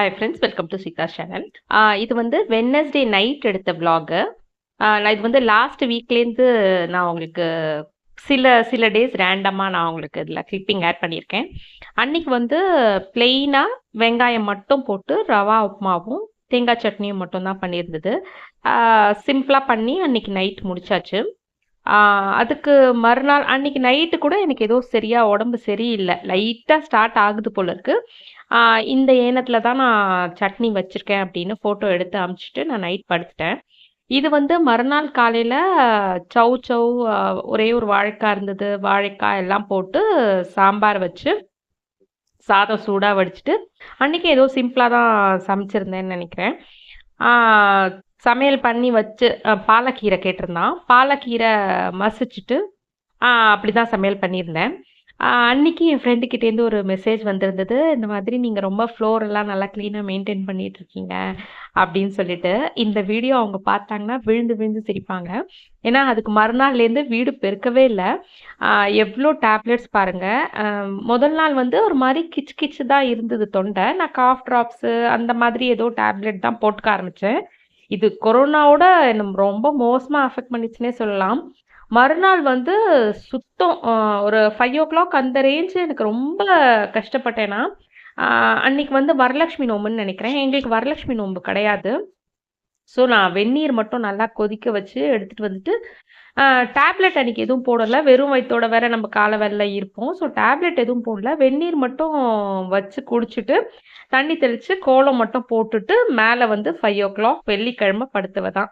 Hi friends welcome to Seetha channel இது வந்து Wednesday night எடுத்த விலாகு uh, நான் இது வந்து லாஸ்ட் வீக்லேருந்து நான் உங்களுக்கு சில சில டேஸ் ரேண்டமாக நான் உங்களுக்கு இதில் கிளிப்பிங் ஆட் பண்ணியிருக்கேன். அன்னைக்கு வந்து பிளெயினாக வெங்காயம் மட்டும் போட்டு ரவா உப்புமாவும் தேங்காய் சட்னியும் மட்டும் தான் பண்ணியிருந்தது. Uh, சிம்பிளாக பண்ணி அன்னைக்கு நைட் முடிச்சாச்சு. Uh, அதுக்கு மறுநாள் அன்னைக்கு நைட்டு கூட எனக்கு ஏதோ சரியா உடம்பு சரியில்லை. லைட்டாக ஸ்டார்ட் ஆகுது போல இருக்கு. இந்த ஏனத்தில் தான் நான் சட்னி வச்சுருக்கேன் அப்படின்னு ஃபோட்டோ எடுத்து அமுச்சிட்டு நான் நைட் படுத்துட்டேன். இது வந்து மறுநாள் காலையில் சௌ சௌ ஒரே ஒரு வாழைக்காய் இருந்தது. வாழைக்காய் எல்லாம் போட்டு சாம்பார் வச்சு சாதம் சூடாக வடிச்சிட்டு அன்றைக்கி ஏதோ சிம்பிளாக தான் சமைச்சிருந்தேன்னு நினைக்கிறேன். சமையல் பண்ணி வச்சு பாலக்கீரை கேட்டிருந்தான். பாலக்கீரை மசிச்சுட்டு அப்படி தான் சமையல் பண்ணியிருந்தேன். அன்னைக்கு என் ஃப்ரெண்டுக்கிட்டேருந்து ஒரு மெசேஜ் வந்திருந்தது. இந்த மாதிரி நீங்கள் ரொம்ப ஃப்ளோர் எல்லாம் நல்லா க்ளீனாக மெயின்டைன் பண்ணிட்டு இருக்கீங்க அப்படின்னு சொல்லிட்டு இந்த வீடியோ அவங்க பார்த்தாங்கன்னா விழுந்து விழுந்து சிரிப்பாங்க. ஏன்னா அதுக்கு மறுநாள்லேருந்து வீடு பெருக்கவே இல்லை. எவ்வளோ டேப்லெட்ஸ் பாருங்கள் முதல் நாள் வந்து ஒரு மாதிரி கிச் கிச்சு தான் இருந்தது தொண்டை. நான் காஃப் ட்ராப்ஸு அந்த மாதிரி ஏதோ டேப்லெட் தான் போட்டுக்க ஆரம்பித்தேன் இது கொரோனாவோட ரொம்ப மோசமாக அஃபெக்ட் பண்ணிச்சுன்னே சொல்லலாம். மறுநாள் வந்து சுத்தம் ஒரு ஃபைவ் ஓ கிளாக் அந்த ரேஞ்சு எனக்கு ரொம்ப கஷ்டப்பட்டேன்னா அன்னைக்கு வந்து வரலட்சுமி நோம்புன்னு நினைக்கிறேன். எங்களுக்கு வரலட்சுமி நோம்பு கிடையாது. ஸோ நான் வெந்நீர் மட்டும் நல்லா கொதிக்க வச்சு எடுத்துகிட்டு வந்துட்டு டேப்லெட் அன்னைக்கு எதுவும் போடலை. வெறும் வயிற்றோட வேற நம்ம காலை வேலை இருப்போம். ஸோ டேப்லெட் எதுவும் போடல. வெந்நீர் மட்டும் வச்சு குடிச்சிட்டு தண்ணி தெளித்து கோலம் மட்டும் போட்டுட்டு மேலே வந்து ஃபைவ் ஓ கிளாக் வெள்ளிக்கிழமை படுத்துவதான்.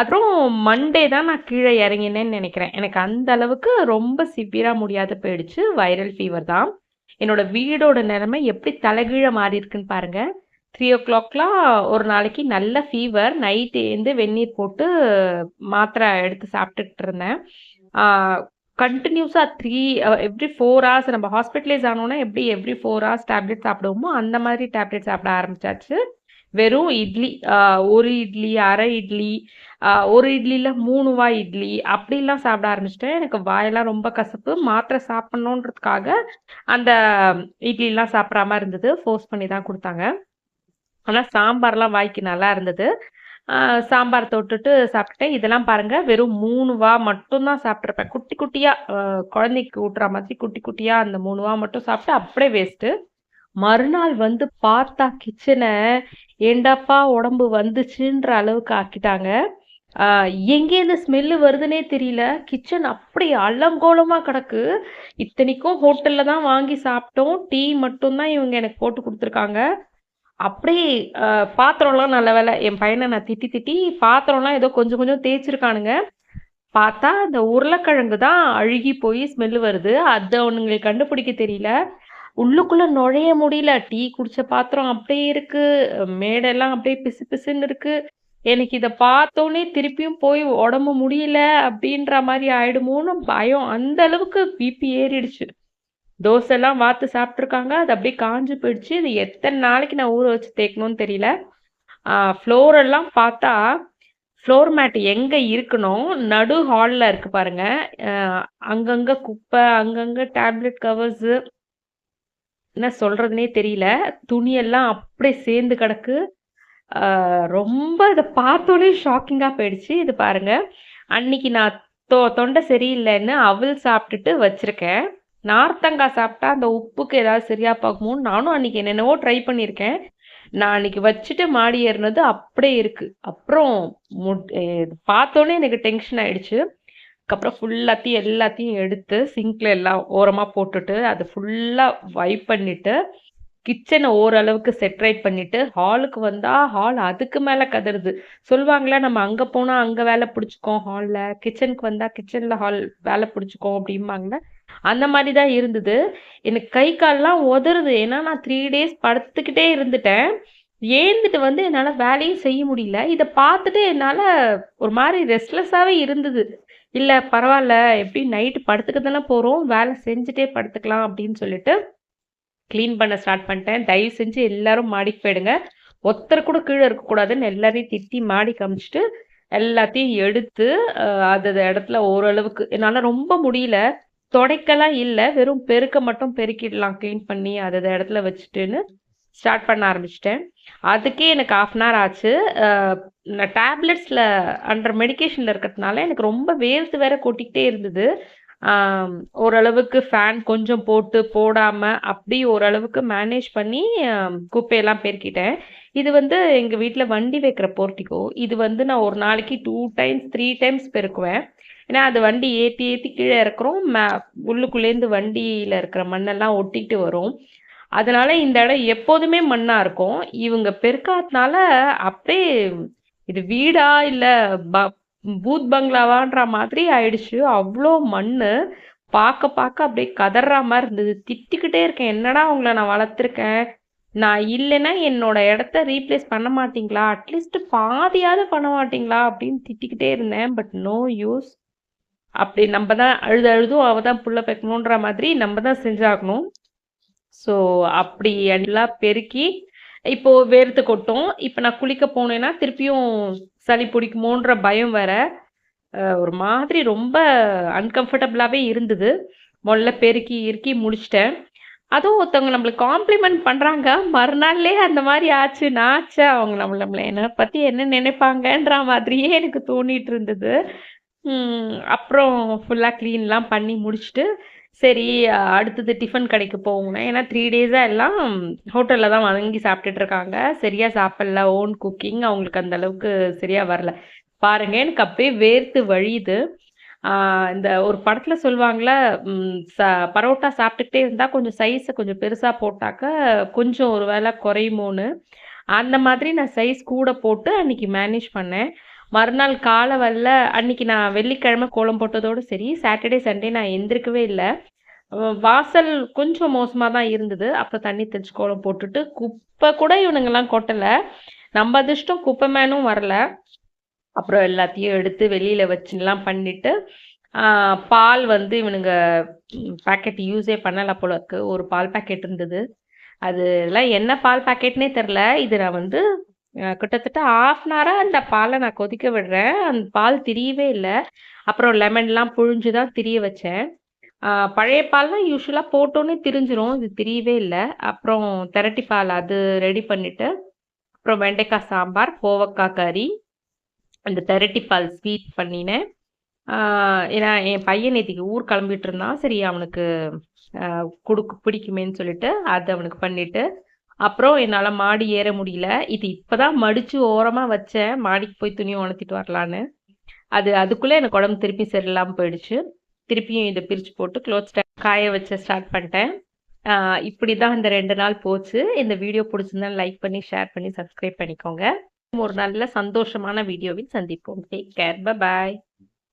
அப்புறம் மண்டே தான் நான் கீழே இறங்கினேன்னு நினைக்கிறேன். எனக்கு அந்த அளவுக்கு ரொம்ப சிவியராக முடியாத போயிடுச்சு. வைரல் ஃபீவர் தான். என்னோட வீடோட நிலைமை எப்படி தலைகீழ மாறி இருக்குன்னு பாருங்க. த்ரீ ஓ கிளாக்லாம் ஒரு நாளைக்கு நல்ல ஃபீவர் நைட்டு எழுந்து வெந்நீர் போட்டு மாத்திரை எடுத்து சாப்பிட்டுக்கிட்டு இருந்தேன். கண்டினியூஸாக த்ரீ எவ்ரி ஃபோர் ஹவர்ஸ் நம்ம ஹாஸ்பிட்டலைஸ் ஆனோன்னா எப்படி எவ்ரி ஃபோர் ஹவர்ஸ் டேப்லெட் சாப்பிடுவோமோ அந்த மாதிரி டேப்லெட் சாப்பிட ஆரம்பிச்சாச்சு. வெறும் இட்லி ஆஹ் ஒரு இட்லி அரை இட்லி ஆஹ் ஒரு இட்லியில் மூணு வாய் இட்லி அப்படிலாம் சாப்பிட ஆரம்பிச்சிட்டேன். எனக்கு வாயெல்லாம் ரொம்ப கசப்பு. மாத்திரை சாப்பிட்ணுன்றதுக்காக அந்த இட்லிலாம் சாப்பிட்றாம இருந்தது. ஃபோர்ஸ் பண்ணி தான் கொடுத்தாங்க. ஆனால் சாம்பார்லாம் வாய்க்கு நல்லா இருந்தது. ஆஹ் சாம்பார் தொட்டுட்டு சாப்பிட்டுட்டேன். இதெல்லாம் பாருங்க வெறும் மூணு வா மட்டும்தான் சாப்பிட்ருப்பேன் குட்டி குட்டியா குழந்தைக்கு ஊட்டுற மாதிரி குட்டி குட்டியா அந்த மூணு வா மட்டும் சாப்பிட்டு அப்படியே வேஸ்ட்டு மறுநாள் வந்து பார்த்தா கிச்சனை ஏண்டாப்பா உடம்பு வந்துச்சுன்ற அளவுக்கு ஆக்கிட்டாங்க. ஆஹ் எங்கேருந்து ஸ்மெல்லு வருதுன்னே தெரியல. கிச்சன் அப்படி அலங்கோலமாக கிடக்கு. இத்தனைக்கும் ஹோட்டலில் தான் வாங்கி சாப்பிட்டோம். டீ மட்டும்தான் இவங்க எனக்கு போட்டு கொடுத்துருக்காங்க. அப்படியே பாத்திரம்லாம் நல்ல வேலை. என் பையனை நான் திட்டி திட்டி பாத்திரம்லாம் ஏதோ கொஞ்சம் கொஞ்சம் தேய்ச்சிருக்கானுங்க. பார்த்தா அந்த உருளைக்கிழங்கு தான் அழுகி போய் ஸ்மெல்லு வருது. அதை அவனுங்களுக்கு கண்டுபிடிக்க தெரியல. உள்ளுக்குள்ள நுழைய முடியல. டீ குடிச்ச பாத்திரம் அப்படியே இருக்கு. மேடெல்லாம் அப்படியே பிசு பிசுன்னு இருக்கு. எனக்கு இதை பார்த்தோன்னே திருப்பியும் போய் உடம்பு முடியல அப்படின்ற மாதிரி ஆயிடுமோன்னு பயம். அந்த அளவுக்கு பிபி ஏறிடுச்சு. தோசை எல்லாம் வாத்து சாப்பிட்ருக்காங்க அது அப்படியே காஞ்சு போயிடுச்சு. இது எத்தனை நாளைக்கு நான் ஊற வச்சு தேய்க்கணும்னு தெரியல. ஃப்ளோர் எல்லாம் பார்த்தா ஃப்ளோர் மேட் எங்க இருக்கணும்? நடு ஹாலில் இருக்கு பாருங்க. அங்கங்கே அங்கங்க குப்பை அங்கங்க டேப்லெட் கவர்ஸு என்ன சொல்றதுனே தெரியல. துணியெல்லாம் அப்படியே சேர்ந்து கிடக்கு. ரொம்ப இதை பார்த்தோன்னே ஷாக்கிங்காக போயிடுச்சு. இது பாருங்க. அன்னைக்கு நான் தொ தொண்டை சரியில்லைன்னு அவள் சாப்பிட்டுட்டு வச்சுருக்கேன். நார்த்தங்காய் சாப்பிட்டா அந்த உப்புக்கு ஏதாவது சரியா பார்க்குமோன்னு நானும் அன்னைக்கு என்னென்னவோ ட்ரை பண்ணியிருக்கேன். நான் அன்னைக்கு வச்சுட்டு மாடி ஏறினது அப்படியே இருக்கு. அப்புறம் மு பார்த்தோன்னே எனக்கு டென்ஷன் ஆயிடுச்சு. அதுக்கப்புறம் ஃபுல்லாத்தையும் எல்லாத்தையும் எடுத்து சிங்க்ல எல்லாம் ஓரமாக போட்டுட்டு அது ஃபுல்லாக வைப் பண்ணிட்டு கிச்சனை ஓரளவுக்கு செட்ரேட் பண்ணிட்டு ஹாலுக்கு வந்தால் ஹால் அதுக்கு மேலே கதறுது சொல்லுவாங்களே நம்ம அங்கே போனால் அங்கே வேலை பிடிச்சிக்கோம் ஹாலில் கிச்சனுக்கு வந்தால் கிச்சனில் ஹால் வேலை பிடிச்சிக்கோம் அப்படிம்பாங்களே அந்த மாதிரி தான் இருந்தது. எனக்கு கை கால்லாம் உதறுது. ஏன்னா நான் த்ரீ டேஸ் படுத்துக்கிட்டே இருந்துட்டேன். ஏந்துட்டு வந்து என்னால் வேலையும் செய்ய முடியல. இதை பார்த்துட்டு என்னால் ஒரு மாதிரி ரெஸ்ட்லெஸ்ஸாகவே இருந்தது. இல்லை பரவாயில்ல எப்படி நைட்டு படுத்துக்க தானே போகிறோம் வேலை செஞ்சுட்டே படுத்துக்கலாம் அப்படின்னு சொல்லிட்டு க்ளீன் பண்ண ஸ்டார்ட் பண்ணிட்டேன். தயவு செஞ்சு எல்லாரும் மாடிக்கு போயிடுங்க. ஒருத்தர் கூட கீழே இருக்கக்கூடாதுன்னு எல்லாரையும் திட்டி மாடி காமிச்சிட்டு எல்லாத்தையும் எடுத்து அது இடத்துல ஓரளவுக்கு. என்னால் ரொம்ப முடியல. தொடைக்கலாம் இல்லை. வெறும் பெருக்க மட்டும் பெருக்கிடலாம். க்ளீன் பண்ணி அதை இடத்துல வச்சுட்டுன்னு ஸ்டார்ட் பண்ண ஆரம்பிச்சிட்டேன். அதுக்கே எனக்கு ஆஃப் அன் ஹவர் ஆச்சு. நான் டேப்லெட்ஸில் அண்டர் மெடிகேஷனில் இருக்கிறதுனால எனக்கு ரொம்ப வேர்த்து வேற கொட்டிக்கிட்டே இருந்தது. ஓரளவுக்கு ஃபேன் கொஞ்சம் போட்டு போடாமல் அப்படி ஓரளவுக்கு மேனேஜ் பண்ணி குப்பையெல்லாம் பெருக்கிட்டேன். இது வந்து எங்கள் வீட்டில் வண்டி வைக்கிற போர்ட்டிகோ இது வந்து நான் ஒரு நாளைக்கு டூ டைம்ஸ் த்ரீ டைம்ஸ் பெருக்குவேன். ஏன்னா அது வண்டி ஏற்றி ஏற்றி கீழே இறக்குறோம். மே உள்ளுக்குள்ளேருந்து வண்டியில் இருக்கிற மண்ணெல்லாம் ஒட்டிக்கிட்டு வரும். அதனால இந்த இடம் எப்போதுமே மண்ணா இருக்கும். இவங்க பெருக்காதனால அப்படியே இது வீடா இல்ல ப- பூத் பங்களாவான்ற மாதிரி ஆயிடுச்சு. அவ்வளோ மண்ணு. பார்க்க பார்க்க அப்படியே கதற மாதிரி இருந்தது. திட்டிக்கிட்டே இருக்கேன். என்னடா உங்களை நான் வளர்த்துருக்கேன்? நான் இல்லைன்னா என்னோட இடத்த ரீப்ளேஸ் பண்ண மாட்டீங்களா? அட்லீஸ்ட் பாதியாவது பண்ண மாட்டீங்களா? அப்படின்னு திட்டிக்கிட்டே இருந்தேன். பட் நோ யூஸ் அப்படி நம்ம தான் அழுது அழுதும் அவ தான் புள்ள வைக்கணுன்ற மாதிரி நம்ம தான் செஞ்சாகணும். ஸோ அப்படி எல்லாம் பெருக்கி இப்போ வேர்த்து கொட்டும். இப்போ நான் குளிக்க போனேன்னா திருப்பியும் சளி பிடிக்குமோன்ற பயம் வேற. ஒரு மாதிரி ரொம்ப அன்கம்ஃபர்டபுளாகவே இருந்தது. முதல்ல பெருக்கி இறுக்கி முடிச்சிட்டேன். அதுவும் ஒருத்தவங்க நம்மளுக்கு காம்ப்ளிமெண்ட் பண்ணுறாங்க மறுநாள்லே அந்த மாதிரி ஆச்சு. நாச்சே அவங்க நம்மள நம்மள என்னை பற்றி என்ன நினைப்பாங்கன்ற மாதிரியே எனக்கு தோணிட்டு இருந்தது. அப்புறம் ஃபுல்லாக க்ளீன்லாம் பண்ணி முடிச்சுட்டு சரி அடுத்தது டிஃபன் கடைக்கு போகணும் ஏன்னா த்ரீ டேஸாக எல்லாம் ஹோட்டலில் தான் வாங்கி சாப்பிட்டுட்டு இருக்காங்க. சரியாக சாப்பிடல ஓன் குக்கிங் அவங்களுக்கு அந்த அளவுக்கு சரியாக வரல. பாருங்க எனக்கு அப்படியே வேர்த்து வழியுது. இந்த ஒரு படத்தில் சொல்லுவாங்களே ச பரோட்டா சாப்பிட்டுக்கிட்டே இருந்தால் கொஞ்சம் சைஸை கொஞ்சம் பெருசாக போட்டாக்க கொஞ்சம் ஒரு வேலை குறையுமோன்னு. அந்த மாதிரி நான் சைஸ் கூட போட்டு அன்னைக்கு மேனேஜ் பண்ணேன். மறுநாள் காலை வரல. அன்னைக்கு நான் வெள்ளிக்கிழமை கோலம் போட்டதோடு சரி சாட்டர்டே சண்டே நான் எந்திரிக்கவே இல்லை. வாசல் கொஞ்சம் மோசமாக தான் இருந்தது. அப்புறம் தண்ணி தெளிச்சு கோலம் போட்டுட்டு குப்பை கூட இவனுங்கெல்லாம் கொட்டலை. நம்ம அதிர்ஷ்டம் குப்பை மேனும் வரல. அப்புறம் எல்லாத்தையும் எடுத்து வெளியில் வச்சுலாம் பண்ணிட்டு பால் வந்து இவனுங்க பாக்கெட் யூஸே பண்ணல போல இருக்கு. ஒரு பால் பாக்கெட் இருந்தது. அது எல்லாம் என்ன பால் பாக்கெட்னே தெரில. இது நான் வந்து கிட்டத்தட்ட ஆஃப் அன் ஹவராக அந்த பாலை நான் கொதிக்க விடுறேன். அந்த பால் திரியவே இல்லை. அப்புறம் லெமன்லாம் புழிஞ்சு தான் திரிய வச்சேன். பழைய பால்லாம் யூஸ்வலாக போட்டோன்னே திரிஞ்சிரும். இது திரியவே இல்லை. அப்புறம் திரட்டி பால் அது ரெடி பண்ணிட்டு அப்புறம் வெண்டைக்காய் சாம்பார் கோவக்காய் கறி அந்த திரட்டி பால் ஸ்வீட் பண்ணினேன். ஏன்னா என் பையன் நேற்றுக்கு ஊர் கிளம்பிட்டு இருந்தான். சரி அவனுக்கு கொடுக்கு பிடிக்குமேன்னு சொல்லிட்டு அது அவனுக்கு பண்ணிட்டு அப்புறம் என்னால் மாடி ஏற முடியல. இது இப்போதான் மடிச்சு ஓரமாக வச்சேன். மாடிக்கு போய் துணி உணர்த்திட்டு வரலான்னு. அது அதுக்குள்ளே எனக்கு உடம்பு திருப்பி சரியில்லாமல் போயிடுச்சு. திருப்பியும் இதை பிரித்து போட்டு க்ளோத் காய வச்ச ஸ்டார்ட் பண்ணிட்டேன். இப்படி தான் இந்த ரெண்டு நாள் போச்சு. இந்த வீடியோ பிடிச்சிருந்தா லைக் பண்ணி ஷேர் பண்ணி சப்ஸ்கிரைப் பண்ணிக்கோங்க. ஒரு நல்ல சந்தோஷமான வீடியோவில் சந்திப்போம். Take care bye